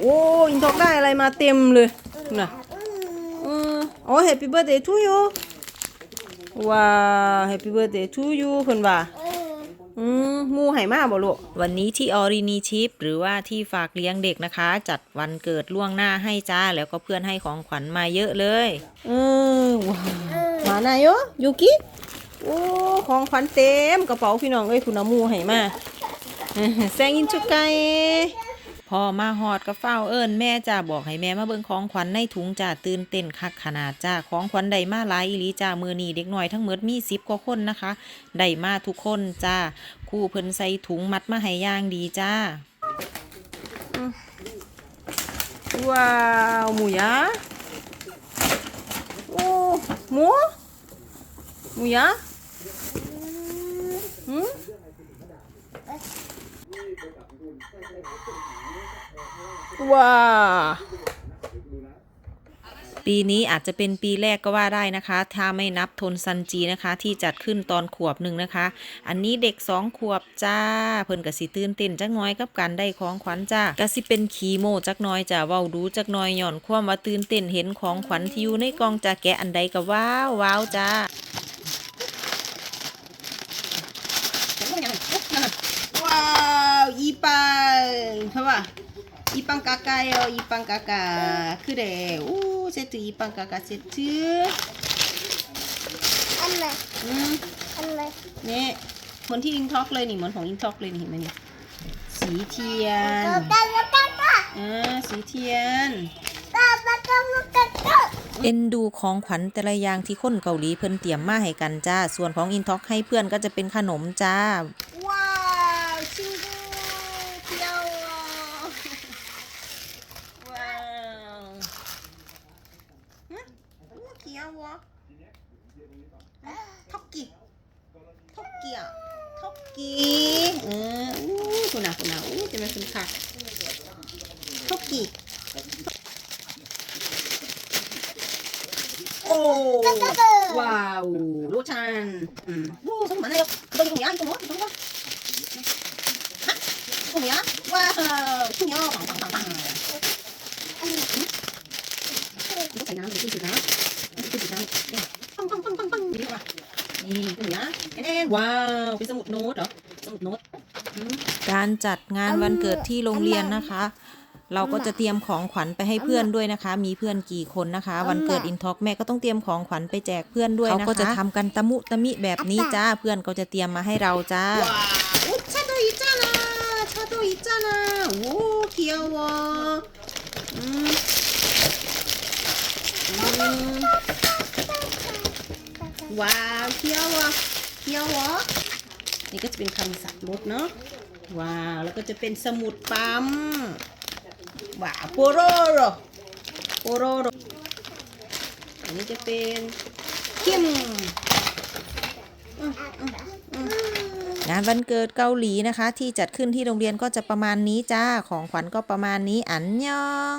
โอ้อินทอกได้อะไรมาเต็มเลยน่ะอืมโอ้ Happy Birthday to you ว้าว Happy Birthday to you เพิ่นว่าอืมหมูให้มาบ่ลูกวันนี้ที่ออรินีชิปหรือว่าที่ฝากเลี้ยงเด็กนะคะ จัดวันเกิดล่วงหน้าให้จ้า แล้วก็เพื่อนให้ของขวัญมาเยอะเลยเออว้าวมาไหนโยยูกิโอ้ของขวัญเต็มกระเป๋าพี่น้องเอ้ยคุณเอาหมูให้มาเออแซงอินชุกไก่ พอมาหอดก็เฝ้าเอิญแม่จ้าบอกให้แม่มาเบิ่งของขวัญในถุงจ้าตื่นเต้นคักขนาดจ้าของขวัญใดมาหลายอีหลีจ้ามือนีเด็กน้อยทั้งหมดมีสิบกว่าคนนะคะได้มาทุกคนจ้าคู่เพิ่นใส่ถุงมัดมาให้ย่างดีจ้าว้าวหมูยะโอ้หมูหมูยะหืม ว้าวปีนี้อาจจะเป็นปีแรกก็ว่าได้นะคะ ถ้าไม่นับทนซันจีนะคะ ที่จัดขึ้นตอนขวบหนึ่งนะคะ อันนี้เด็กสองขวบจ้า เพิ่นกสิตื่นเต้นจักน้อยกับการได้ของขวัญจ้ากะสิเป็นขีโมจักน้อยจ้าเว้าดูจักน้อยหย่อนความว่าตื่นเต้นเห็นของขวัญที่อยู่ในกล่องจะแกะอันใดก็ว้าวว้าวจ้า ว้าวอีปังเขาว่าอีปังกากายอีปังกากาคือเดโอ้ เซตุอีปังกากาเซตุอันไหนอืมอันไหนนี่คนที่อินท็อกเลยนี่เหมือนของอินท็อกเลยนี่เห็นไหมนี่สีเทียนก็ก็ก็ก็ก็อ่าสีเทียนก็ก็ก็ก็ก็เอ็นดูของขวัญแต่ละอย่างที่คนเกาหลีเพิ่นเตรียมมาให้กันจ้า ส่วนของอินท็อกให้เพื่อนก็จะเป็นขนมจ้า 토끼. 토끼야. 토끼. 응, 우, 구나, 구나. 우, 좀 했으면 가. 토끼. 오, 와우, 로찬. 음. 오, 손 많아요. 그거 이거 뭐야? 이거 뭐? 이거 뭐? 와우, 풍요, 빵빵빵빵. 이거 그냥 무슨 뜻이야? นี่เป็นนะแน่ว้าวเป็นสมุดโน้ตเหรอสมุดโน้ต การจัดงานวันเกิดที่โรงเรียนนะคะ เราก็จะเตรียมของขวัญไปให้เพื่อนด้วยนะคะ มีเพื่อนกี่คนนะคะ วันเกิดอินท็อกแม่ก็ต้องเตรียมของขวัญไปแจกเพื่อนด้วยนะคะเขาก็จะทำกันตะมุตะมิแบบนี้จ้า เพื่อนก็จะเตรียมมาให้เราจ้า 와, 오, 차도 있잖아. 차도 있잖아. 오, 귀여워. 음. 음. ว้าวเที่ยววะเที่ยววะนี่ก็จะเป็นคำสัพท์รถเนาะว้าวแล้วก็จะเป็นสมุดปั๊มว้าวโปโรโรโปโรโรอันนี้จะเป็นคิมงานวันเกิดเกาหลีนะคะ ที่จัดขึ้นที่โรงเรียนก็จะประมาณนี้จ้าของขวัญก็ประมาณนี้อันยอง